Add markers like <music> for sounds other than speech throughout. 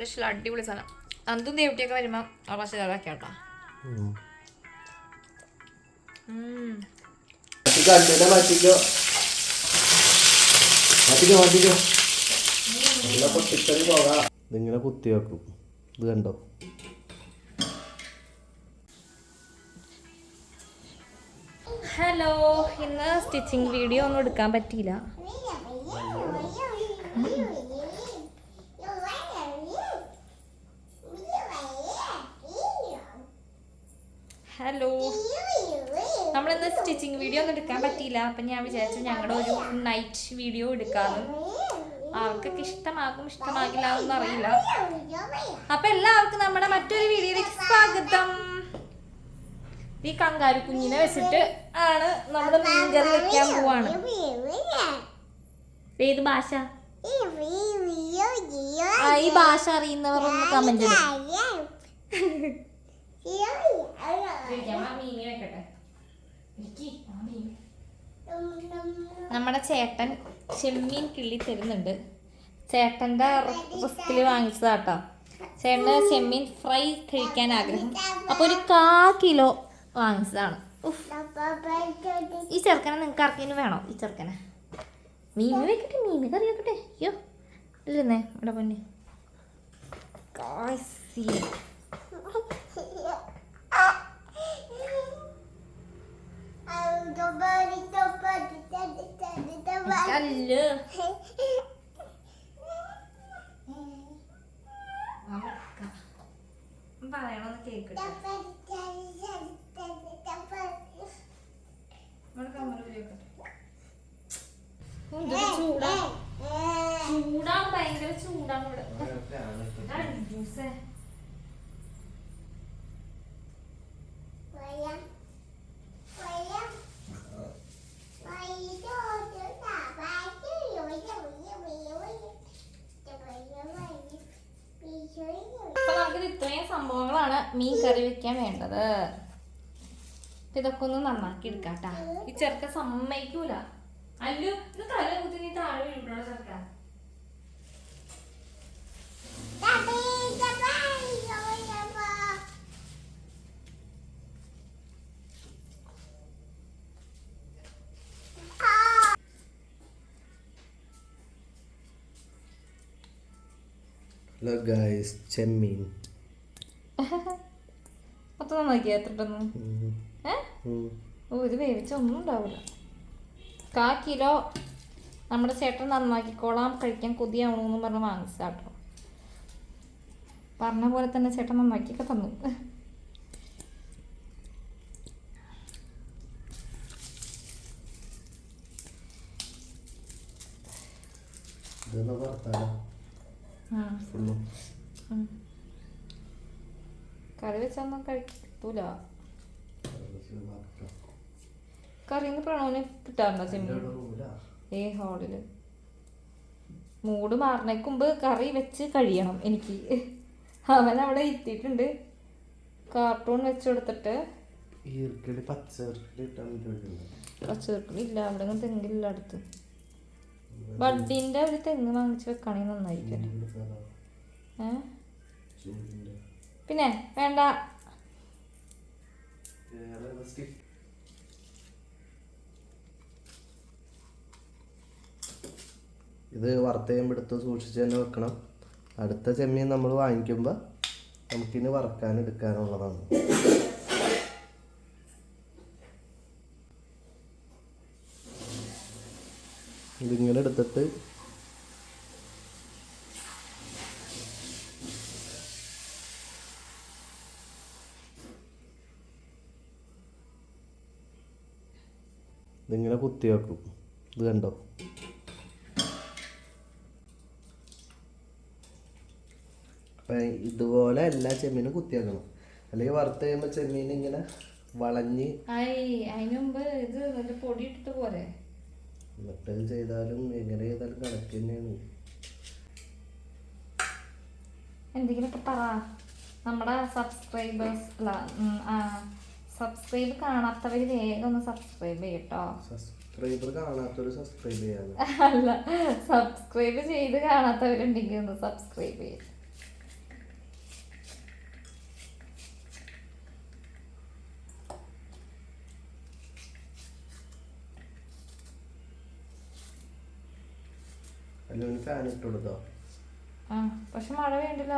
നല്ല അടിപൊളി സാധനം. അന്തും ദേവിട്ടിയൊക്കെ വരുമ്പോൾ ആ പക്ഷേ ഇതാക്കാം കേട്ടോ. ഇതിങ്ങനെ കുത്തി വെക്കും. ഇത് കണ്ടോ? ഹലോ ഇന്ന് സ്റ്റിച്ചിങ് വീഡിയോ ഒന്നും എടുക്കാൻ പറ്റിയില്ല. ഹലോ നമ്മളിന്ന് സ്റ്റിച്ചിങ് വീഡിയോ ഒന്നും എടുക്കാൻ പറ്റിയില്ല. അപ്പം ഞാൻ വിചാരിച്ചു ഞങ്ങളുടെ ഒരു നൈറ്റ് വീഡിയോ എടുക്കാമെന്ന് ആർക്കൊക്കെ ഇഷ്ടമാകും ഇഷ്ടമാകില്ല എന്നൊന്നും അറിയില്ല. അപ്പൊ എല്ലാവർക്കും നമ്മുടെ മറ്റൊരു വീഡിയോയിലേക്ക് സ്വാഗതം. ഈ കങ്കാരു കുഞ്ഞിനെ വെച്ചിട്ട് ആണ് നമ്മുടെ മീൻകറി വെക്കാൻ പോവാണ്. ഏത് ഭാഷ? ഈ ഭാഷ അറിയുന്നവർ ഒന്ന് കമന്റ് <laughs> <laughs> നമ്മുടെ ചേട്ടൻ ചെമ്മീൻ കിള്ളി തരുന്നുണ്ട്. ചേട്ടന്റെ റിസ്കിൽ വാങ്ങിച്ചതാട്ടോ ചേട്ടന് ചെമ്മീൻ ഫ്രൈ കഴിക്കാൻ ആഗ്രഹം. അപ്പൊ ഒരു കാ കിലോ വാങ്ങിച്ചതാണ്. ഈ ചെറുക്കനെ നിങ്ങൾക്ക് ആർക്കെങ്കിലും വേണോ? ഈ ചെറുക്കനെ. മീൻ വെക്കട്ടെ മീൻ കറി വെക്കട്ടെ. അയ്യോ അല്ലേ ഇവിടെ പൊന്നെ. കാശി. അല്ല പറയണമെന്ന് കേക്കട്ടെ ഊരി വെക്കട്ടെ. എന്തൊരു ചൂടാ ചൂടാണ് ഭയങ്കര ചൂടാണ് ഇവിടെ ജ്യൂസേ. മീൻ കറി വെക്കാൻ വേണ്ടത്. ഇതൊക്കെ ഒന്ന് നന്നാക്കി എടുക്കാട്ടാ. ഈ ചെറുക്ക സമ്മതിക്കൂല. അല്ലു ഇത് തല കുത്തി നീ താഴെ വീഴണോ ചെറുക്ക ഹലോ ഗായ്സ് ചെമ്മീൻ നന്നാക്കി എത്രട്ടൊന്നും ഏ? ഓ ഇത് വേവിച്ച ഒന്നും ഉണ്ടാവില്ല കാ കിലോ നമ്മുടെ ചേട്ടൻ നന്നാക്കിക്കോളാം കഴിക്കാൻ കൊതിയാവണമെന്ന് പറഞ്ഞ് വാങ്ങിച്ചാട്ടോ പറഞ്ഞ പോലെ തന്നെ ചേട്ടൻ നന്നാക്കിയൊക്കെ തന്നു. കറി വറുത്താലോ കഴിക്കും വെച്ചൊന്നും കഴിക്കൂല കറിന്ന് പ്രണവിന് കിട്ടാറുണ്ടോ ചെമ്മീൻ ഏ ഹോളിൽ. മൂട് മാറണേക്ക് മുമ്പ് കറി വെച്ച് കഴിയണം എനിക്ക്. അവൻ അവിടെ എത്തിയിട്ടുണ്ട് കാർട്ടൂൺ വെച്ച് കൊടുത്തിട്ട്. പച്ചക്കറില്ല അവിടെ തെങ്ങില്ല അടുത്ത്. ബഡിന്റെ ഒരു തെങ്ങ് വാങ്ങിച്ച് വെക്കുകയാണെങ്കിൽ നന്നായിരിക്കും. പിന്നെ വേണ്ട. ഇത് വറുത്ത് ചെയ്യുമ്പോൾ എടുത്ത് സൂക്ഷിച്ച് തന്നെ വെക്കണം. അടുത്ത ചെമ്മീൻ നമ്മൾ വാങ്ങിക്കുമ്പോൾ നമുക്കിനി വറുക്കാൻ എടുക്കാനുള്ളതാണ്. ഇതിങ്ങനെ എടുത്തിട്ട് ഇതിങ്ങനെ കുത്തി വെക്കും. ഇത് കണ്ടോ? അപ്പം ഇതുപോലെ എല്ലാ ചെമ്മീനും കുത്തി വെക്കണം. അല്ലെങ്കിൽ വറുത്ത് കഴിയുമ്പോൾ ചെമ്മീൻ ഇങ്ങനെ വളഞ്ഞ് എന്നിട്ട് ചെയ്താലും എങ്ങനെ ചെയ്താലും കണക്ക് തന്നെയാണ്. എന്തെങ്കിലുമൊക്കെ പറ. നമ്മുടെ സബ്സ്ക്രൈബേഴ്സ് അല്ല സബ്സ്ക്രൈബ് കാണാത്തവർ വേഗം ഒന്ന് സബ്സ്ക്രൈബ് ചെയ്യട്ടോ. സബ്സ്ക്രൈബർ കാണാത്തവർ സബ്സ്ക്രൈബ് ചെയ്യാം അല്ല സബ്സ്ക്രൈബ് ചെയ്ത് കാണാത്തവരുണ്ടെങ്കിൽ ഒന്ന് സബ്സ്ക്രൈബ് ചെയ്യാം. പക്ഷെ മഴ വേണ്ടില്ല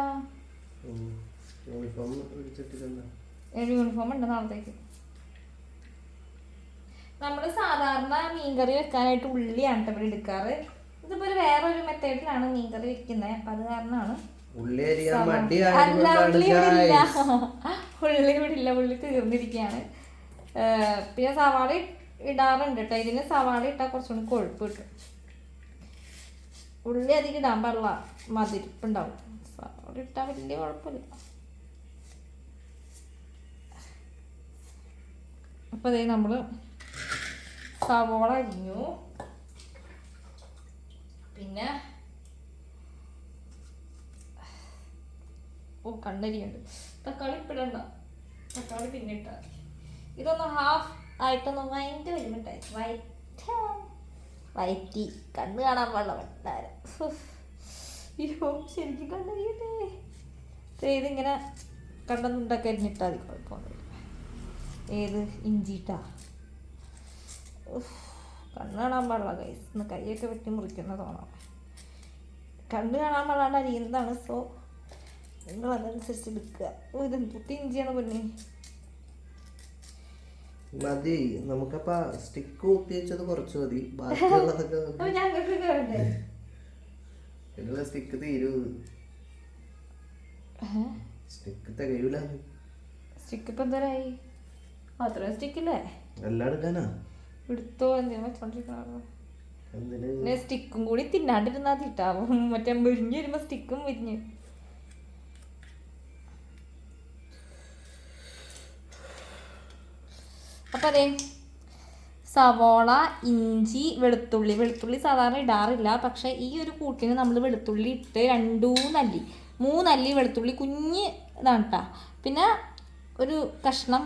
യൂണിഫോം പിടിച്ചിട്ടില്ല യൂണിഫോം ഉണ്ട് നാളത്തേക്ക് നമ്മൾ സാധാരണ മീൻകറി വെക്കാനായിട്ട് ഉള്ളിയാണ് കേട്ടോ ഇവിടെ എടുക്കാറ്. ഇതിപ്പോ ഒരു വേറൊരു മെത്തേഡിലാണ് മീൻകറി വെക്കുന്നത്. അപ്പൊ അത് കാരണമാണ്. ഉള്ളി ഇവിടെ <laughs> ഉള്ളി തീർന്നിരിക്കുകയാണ് പിന്നെ സവാള ഇടാറുണ്ട് കേട്ടോ. ഇതിന് സവാള ഇട്ടാൽ കുറച്ചുകൂടി കൊഴുപ്പ് കിട്ടും. ഉള്ളി അധികം ഇടാൻ പാടില്ല. മതിരിപ്പുണ്ടാവും. സവാള ഇട്ടാൽ വലിയ കുഴപ്പമില്ല. അപ്പൊ ഇതേ നമ്മൾ സവോള അരിഞ്ഞു. പിന്നെ ഓ കണ്ണരിയുണ്ട്. തക്കാളി ഇപ്പിടണ്ട. തക്കാളി പിന്നെ ഇട്ടാൽ. ഇതൊന്ന് ഹാഫ് ആയിട്ടൊന്ന് വൈറ്റ് വരുമ്പോട്ടായി വൈറ്റ് വൈറ്റി കണ്ണ് കാണാൻ പാടില്ല വട്ടാരം. ശരിക്കും കണ്ണരിയട്ടെ ഇതിങ്ങനെ കണ്ടെന്നുണ്ടാക്കി അരിഞ്ഞിട്ടാൽ മതി ഏത് ഇഞ്ചിട്ടാ? കണ്ണ് കാണാൻ പാടില്ല കൈസ് ഇന്ന് കൈയൊക്കെ വെട്ടി മുറിക്കുന്ന തോന്നണം. കണ്ണ് കാണാൻ പാടാണ്ട് അരിയുന്നതാണ്. സോ നിങ്ങൾ അതനുസരിച്ച് എടുക്കുക ഓ ഇത് എന്തൊക്കെ ഇഞ്ചിയാണ് പൊന്നെ? മതി. നമുക്കപ്പ സ്റ്റിക്ക് വെച്ചത് കുറച്ച് മതി. ബാക്കിയുള്ളതൊക്കെ <laughs> സ്റ്റിക്ക് തീരൂ. സ്റ്റിക്ക് തികയൂല. സ്റ്റിക്ക് ഇപ്പൊ എന്തരായി? അത്രയും സ്റ്റിക്കില്ലേ എല്ലാം എടുക്കാനാ? എടുത്തോ എന്തിനാ വെച്ചോണ്ടിരിക്കണോ സ്റ്റിക്കും കൂടി തിന്നാണ്ടിരുന്നാ തിട്ടാവും മറ്റേ മുരിഞ്ഞ് വരുമ്പോ സ്റ്റിക്കും മുരിഞ്ഞ് അപ്പൊ അതെ സവോള ഇഞ്ചി വെളുത്തുള്ളി. വെളുത്തുള്ളി സാധാരണ ഇടാറില്ല. പക്ഷെ ഈ ഒരു കൂട്ടിന് നമ്മൾ വെളുത്തുള്ളി ഇട്ട് രണ്ടൂ നല്ലി മൂന്നല്ലി വെളുത്തുള്ളി കുഞ്ഞ് ഇതാണ് കേട്ടോ പിന്നെ ഒരു കഷ്ണം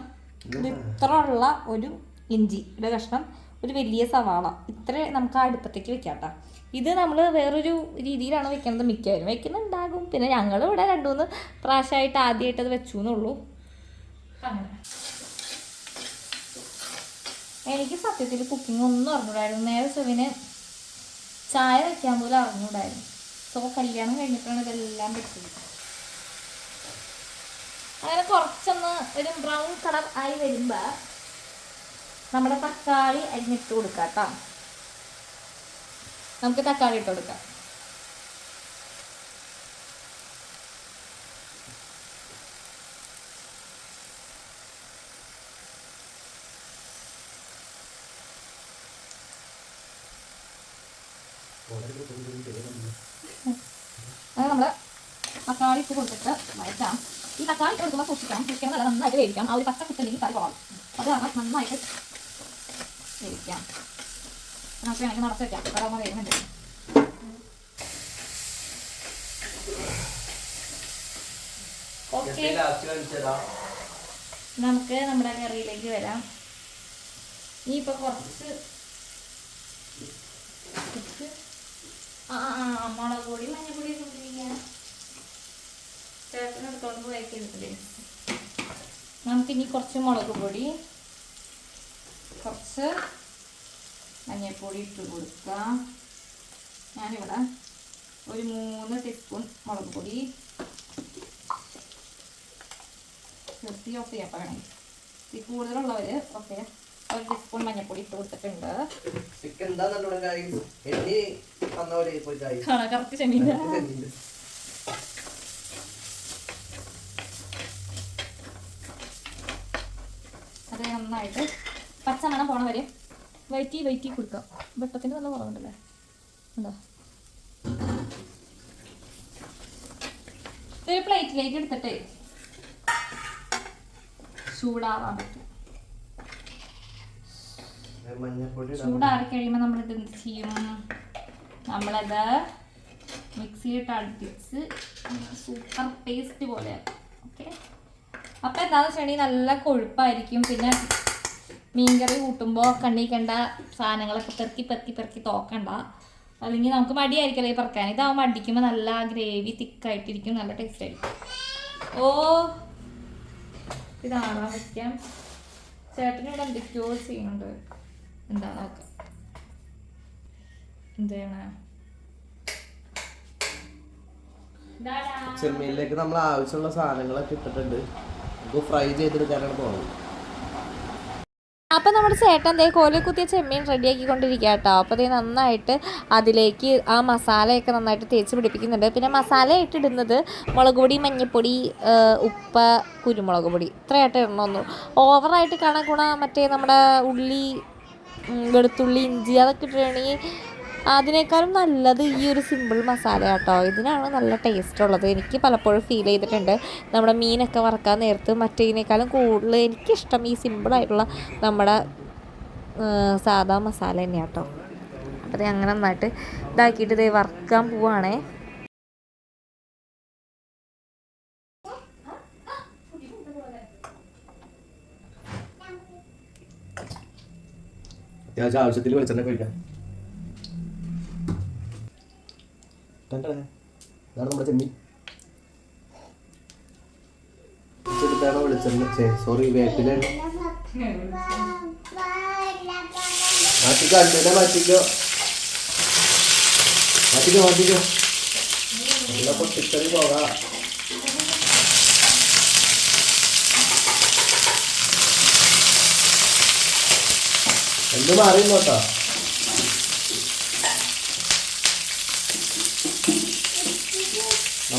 ഇത് ഇത്ര ഉള്ള ഒരു ഇഞ്ചിയുടെ കഷ്ണം ഒരു വലിയ സവാള ഇത്ര നമുക്ക് ആ അടുപ്പത്തേക്ക് വെക്കാം കേട്ടോ ഇത് നമ്മൾ വേറൊരു രീതിയിലാണ് വെക്കുന്നത് മിക്കവരും. വെക്കുന്നുണ്ടാകും. പിന്നെ ഞങ്ങൾ ഇവിടെ രണ്ടു മൂന്ന് പ്രാവശ്യമായിട്ട് ആദ്യമായിട്ട് അത് വെച്ചു എന്നുള്ളൂ എനിക്ക് സത്യത്തിൽ കുക്കിംഗ് ഒന്നും അറിഞ്ഞൂടായിരുന്നു. നേരെ ചെവിന് ചായ വെക്കാൻ പോലും അറിഞ്ഞൂടായിരുന്നു. സോ കല്യാണം കഴിഞ്ഞിട്ടാണ് ഇതെല്ലാം വെച്ചത്. അങ്ങനെ കുറച്ചൊന്ന് ഒരു ബ്രൗൺ കളർ ആയി വരുമ്പോ നമ്മുടെ തക്കാളി അരിഞ്ഞിട്ട് കൊടുക്കാം കേട്ടോ നമുക്ക് തക്കാളി ഇട്ട് കൊടുക്കാം. അത് നമ്മൾ തക്കാളി ഇട്ട് കൊടുത്തിട്ട് വഴറ്റാം. ഈ തക്കാളി ഇട്ട് കൊടുക്കുമ്പോൾ സൂക്ഷിക്കാം. സൂക്ഷിക്കാൻ നല്ല നന്നായിട്ട് വേവിക്കാം. ആ ഒരു പച്ച കുത്തല്ലെങ്കിൽ കറി പോകാം അത് കാരണം നന്നായിട്ട് വേവിക്കാം. നമുക്ക് വേണമെങ്കിൽ നടത്തി വെക്കാം. കടാകുമ്പോൾ വേവുന്നുണ്ട് ഓക്കെ. നമുക്ക് നമ്മുടെ കറിയിലേക്ക് വരാം. ഇനി ഇപ്പൊ കുറച്ച് ആ മുളക് പൊടി മഞ്ഞപ്പൊടി ചേട്ടനെടുത്തോണ്ട് പോയേക്കില്ലേ നമുക്കിനി കുറച്ച് മുളക് പൊടി കുറച്ച് മഞ്ഞൾപ്പൊടി ഇട്ട് കൊടുക്കാം. ഞാനിവിടെ ഒരു മൂന്ന് ടീസ്പൂൺ മുളക് പൊടി നിർത്തി ഓഫ് ചെയ്യാൻ പറയണേ ഈ കൂടുതലുള്ളവർ ഓക്കെ ഒരു ടീസ്പൂൺ മഞ്ഞൾപ്പൊടി ഇട്ട് കൊടുത്തിട്ടുണ്ട്. കറക്റ്റ് എന്താ നന്നായിട്ട് പച്ചമണം പോണ വരെ വയറ്റി വയറ്റി കൊടുക്കുക. വെട്ടത്തിന്റെ നല്ല കുറവുണ്ടല്ലേ? എന്താ ഒരു പ്ലേറ്റിലേക്ക് എടുത്തിട്ട് ചൂടാവാൻ പറ്റും. ചൂടാറി കഴിയുമ്പോൾ നമ്മൾ ഇത് എന്ത് ചെയ്യും? നമ്മളത് മിക്സിയിട്ട് അടുപ്പിച്ച് സൂപ്പർ പേസ്റ്റ് പോലെ ഓക്കെ അപ്പം എന്താണെന്ന് വെച്ചിട്ടുണ്ടെങ്കിൽ നല്ല കൊഴുപ്പായിരിക്കും. പിന്നെ മീൻകറി കൂട്ടുമ്പോൾ കണ്ണി കണ്ട സാധനങ്ങളൊക്കെ പെറുക്കി പെറുക്കി പെറുക്കി തോക്കണ്ട. അല്ലെങ്കിൽ നമുക്ക് മടിയായിരിക്കല്ലേ പറക്കാൻ. ഇതാവുമ്പോൾ അടിക്കുമ്പോൾ നല്ല ഗ്രേവി തിക്കായിട്ടിരിക്കും. നല്ല ടേസ്റ്റ് ആയിരിക്കും. ഓ ഇതാണോ വയ്ക്കാം ചേട്ടന് ഇവിടെ എന്തൊക്കെയോ ചെയ്യുന്നുണ്ട്. എന്താ നോക്കാം. എന്താണ്? ചെമ്മീനിലേക്ക് നമ്മൾ ആവശ്യമുള്ള സാധനങ്ങളൊക്കെ ഇട്ടിട്ടുണ്ട്. നമുക്ക് ഫ്രൈ ചെയ്തെടുക്കാനാണ് പോകുന്നത് അപ്പം നമ്മുടെ ചേട്ടൻ ദേ കോലി കുത്തിയ ചെമ്മീൻ റെഡിയാക്കിക്കൊണ്ടിരിക്കുക കേട്ടോ അപ്പോൾ ദേ നന്നായിട്ട് അതിലേക്ക് ആ മസാലയൊക്കെ നന്നായിട്ട് തേച്ച് പിടിപ്പിക്കുന്നുണ്ട്. പിന്നെ മസാല ഇട്ടിടുന്നത് മുളക് പൊടി മഞ്ഞൾപ്പൊടി ഏഹ്, ഉപ്പ് കുരുമുളക് പൊടി. ഇത്രയായിട്ട് ഇടണമെന്നു ഓവറായിട്ട് കാണാൻ ഗുണ മറ്റേ നമ്മുടെ ഉള്ളി വെളുത്തുള്ളി ഇഞ്ചി അതൊക്കെ ഇട്ടിട്ടുണ്ടെങ്കിൽ അതിനേക്കാളും നല്ലത് ഈ ഒരു സിമ്പിൾ മസാല കേട്ടോ ഇതിനാണ് നല്ല ടേസ്റ്റ് ഉള്ളത്. എനിക്ക് പലപ്പോഴും ഫീൽ ചെയ്തിട്ടുണ്ട്. നമ്മുടെ മീനൊക്കെ വറക്കാൻ നേരത്ത് മറ്റേതിനേക്കാളും കൂടുതൽ എനിക്കിഷ്ടം ഈ സിമ്പിളായിട്ടുള്ള നമ്മുടെ സാധാ മസാല തന്നെയാണ് കേട്ടോ അപ്പോൾ ഇത് അങ്ങനെ നന്നായിട്ട് ഇതാക്കിയിട്ട് ഇത് വറക്കാൻ അത്യാവശ്യം ആവശ്യത്തിൽ വെളിച്ചെണ്ണ കഴിക്കാം കണ്ടേ ഇതാണ് നമ്മുടെ ചെമ്മീൻ. ചെറുതാണ് വെളിച്ചെണ്ണ. സോറി വേപ്പിലാണ് മാറ്റിക്കോ അച്ഛനെ മാറ്റിക്കോ. മാറ്റിക്കോ മാറ്റിക്കോ. നല്ല പൊട്ടിക്കറി പോകാം. എന്ത് മാറിയുന്നോട്ടോ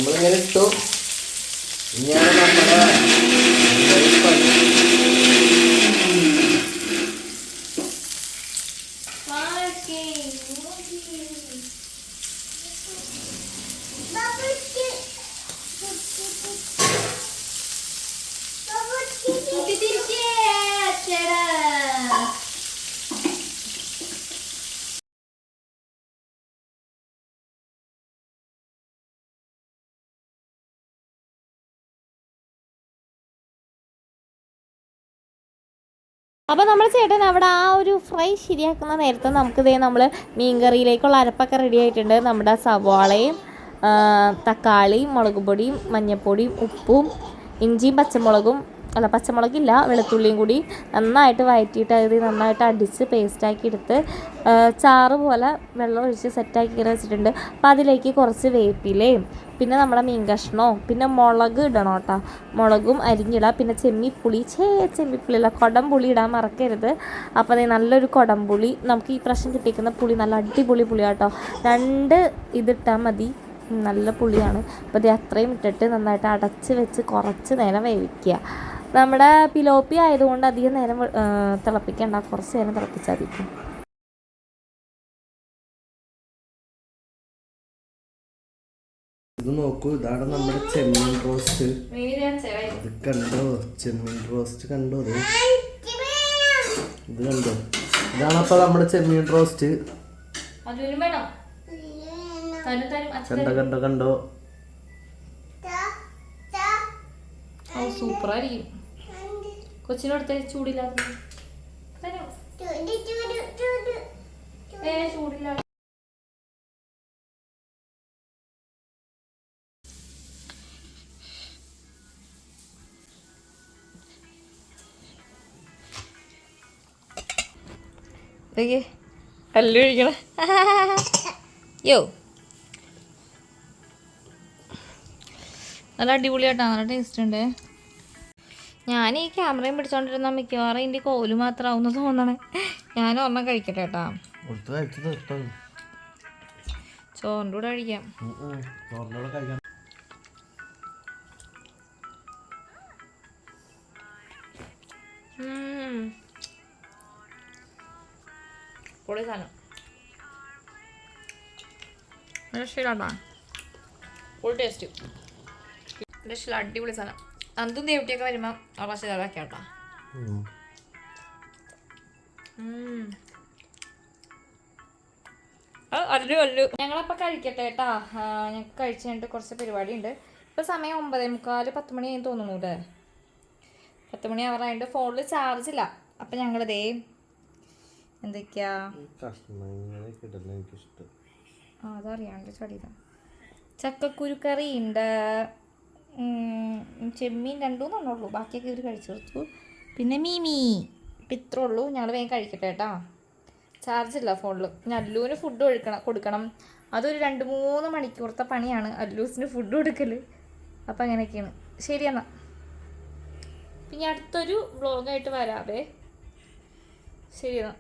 നമ്മളിങ്ങനെ ഇട്ടു ഇനിയാണ് നമ്മുടെ മെയിൻ പണി. അപ്പോൾ നമ്മൾ ചേട്ടൻ അവിടെ ആ ഒരു ഫ്രൈ ശരിയാക്കുന്ന നേരത്തെ നമുക്ക് ഇതേ നമ്മൾ മീൻകറിയിലേക്കുള്ള അരപ്പൊക്കെ റെഡി ആയിട്ടുണ്ട്. നമ്മുടെ സവാളയും തക്കാളിയും മുളക് പൊടിയും മഞ്ഞൾപ്പൊടിയും ഉപ്പും ഇഞ്ചിയും പച്ചമുളകും അല്ല പച്ചമുളകില്ല വെളുത്തുള്ളിയും കൂടി നന്നായിട്ട് വഴറ്റിയിട്ട് അത് നന്നായിട്ട് അടിച്ച് പേസ്റ്റാക്കി എടുത്ത് ചാറ് പോലെ വെള്ളം ഒഴിച്ച് സെറ്റാക്കി വെച്ചിട്ടുണ്ട്. അപ്പോൾ അതിലേക്ക് കുറച്ച് വേപ്പിലയും പിന്നെ നമ്മുടെ മീൻ കഷ്ണവും പിന്നെ മുളക് ഇടണം കേട്ടോ. മുളകും അരിഞ്ഞിടുക പിന്നെ ചെമ്മിപ്പുളി ചേ ചെമ്മിപ്പുളി അല്ല കുടംപുളി ഇടാൻ മറക്കരുത്. അപ്പോൾ അതേ നല്ലൊരു കുടംപുളി. നമുക്ക് ഈ പ്രശ്നം കിട്ടിയിരിക്കുന്ന പുളി നല്ല അടിപൊളി പുളി കേട്ടോ. രണ്ട് ഇതിട്ടാൽ മതി. നല്ല പുളിയാണ്. അപ്പോൾ ഇത് അത്രയും ഇട്ടിട്ട് നന്നായിട്ട് അടച്ച് വെച്ച് കുറച്ച് നേരം വേവിക്കുക. നമ്മുടെ പിലോപ്പി ആയതുകൊണ്ട് അധികം നേരം തിളപ്പിക്കണ്ട. കുറച്ച് നേരം തിളപ്പിച്ചാൽ മതി. ഇത് നോക്കൂ. ഇതാണ് നമ്മുടെ ചെമ്മീൻ റോസ്റ്റ്. ഇത് കണ്ടോ? ചെമ്മീൻ റോസ്റ്റ് കണ്ടോ ഇത്? ഇത് കണ്ടോ? ഇതാണ് അപ്പൊ നമ്മുടെ ചെമ്മീൻ റോസ്റ്റ്. കണ്ടോ കണ്ടോ കണ്ടോ? സൂപ്പറായിരിക്കും. കൊച്ചിനടുത്ത് ചൂടില്ലാത്ത തരും. ഏ ചൂടില്ല. കല്ല് കഴിക്കണ. യോ. നല്ല അടിപൊളിയായിട്ടാ നല്ല ടേസ്റ്റ് ഉണ്ട്. ഞാൻ ഈ ക്യാമറയും പിടിച്ചോണ്ടിരുന്ന മിക്കവാറും ഇതിന്റെ കോൽ മാത്രമാവുന്ന തോന്നണേ. ഞാൻ ഒന്നും കഴിക്കട്ടെ കേട്ടാ. ചോറിന്റെ കൂടെ കഴിക്കാം. പൊളി സാധനം. Full taste. രക്ഷയില്ല അടിപൊളി സാധനം. അന്തും ദേവിട്ടിയൊക്കെ വരുമ്പോ പ്രാവശ്യം ഇതാക്കാം കേട്ടോ. അല്ലു അല്ലു. ഞങ്ങളപ്പോൾ കഴിക്കട്ടെ കേട്ടാ ഞങ്ങൾക്ക് കഴിച്ച് കഴിഞ്ഞിട്ട് കുറച്ച് പരിപാടി ഉണ്ട് ഇപ്പോൾ സമയം ഒമ്പതേ മുക്കാൽ പത്ത് മണി ആയി തോന്നുന്നു അല്ലേ പത്ത് മണി ആവാറായിട്ട് ഫോണിൽ ചാർജ് ഇല്ല. അപ്പം ഞങ്ങളിതേ എന്തൊക്കെയാ? അതറിയാണ്ട് ചടിയതാ ചക്കക്കുരുക്കറി ഉണ്ട് ചെമ്മീൻ രണ്ടുമൂന്നെണ്ണേ ഉള്ളൂ ബാക്കിയൊക്കെ ഇവർ കഴിച്ചു കൊടുത്തു. പിന്നെ മീമി. ഇപ്പം ഉള്ളൂ. ഞങ്ങൾ വേഗം കഴിക്കട്ടെ കേട്ടോ. ചാർജ് ഇല്ല ഫോണിൽ ഞാൻ അല്ലൂന് ഫുഡ് ഒഴുക്കണം കൊടുക്കണം. അതൊരു രണ്ട് മൂന്ന് മണിക്കൂറത്തെ പണിയാണ് അല്ലൂസിന് ഫുഡ് കൊടുക്കൽ അപ്പം അങ്ങനെയൊക്കെയാണ്. ശരി എന്നാൽ പിന്നെ അടുത്തൊരു വ്ളോഗായിട്ട് വരാവേ. ശരി എന്നാൽ